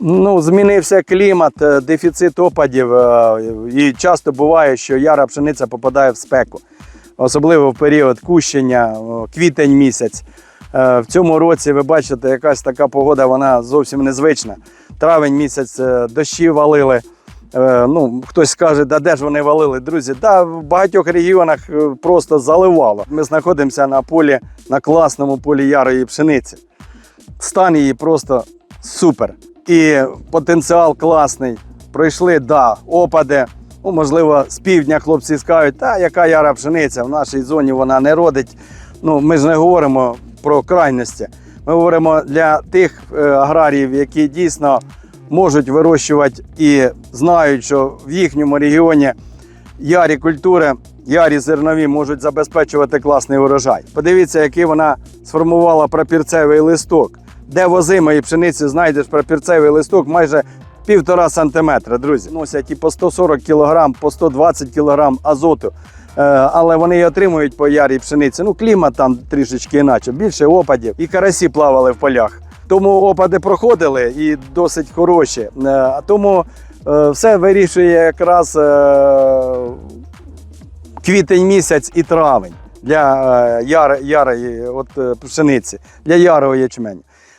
Ну, змінився клімат, е, дефіцит опадів, е, і часто буває, що яра пшениця попадає в спеку, особливо в період кущення, квітень місяць. Е, В цьому році ви бачите, якась така погода, вона зовсім незвична. Травень місяць дощі валили. Ну, хтось скаже, да де ж вони валили, друзі? Да, в багатьох регіонах просто заливало. Ми знаходимося на полі, на класному полі ярої пшениці. Стан її просто супер. І потенціал класний. Пройшли, да, опади. Ну, можливо, з півдня хлопці скажуть, та яка яра пшениця, в нашій зоні вона не родить. Ну, ми ж не говоримо про крайності. Ми говоримо для тих е, аграріїв, які дійсно можуть вирощувати і знають, що в їхньому регіоні ярі культури, ярі зернові можуть забезпечувати класний урожай. Подивіться, який вона сформувала прапірцевий листок. Де возимої пшениці знайдеш прапірцевий листок майже півтора сантиметра, друзі. Носять і по 140 кг, по 120 кг азоту. Е, Але вони і отримують по ярій пшениці. Ну, клімат там трішечки іначе, більше опадів. І карасі плавали в полях. Тому опади проходили і досить хороші. Е, Тому е, все вирішує якраз квітень місяць і травень для яр, ярої от, пшениці, для ярого ячменю.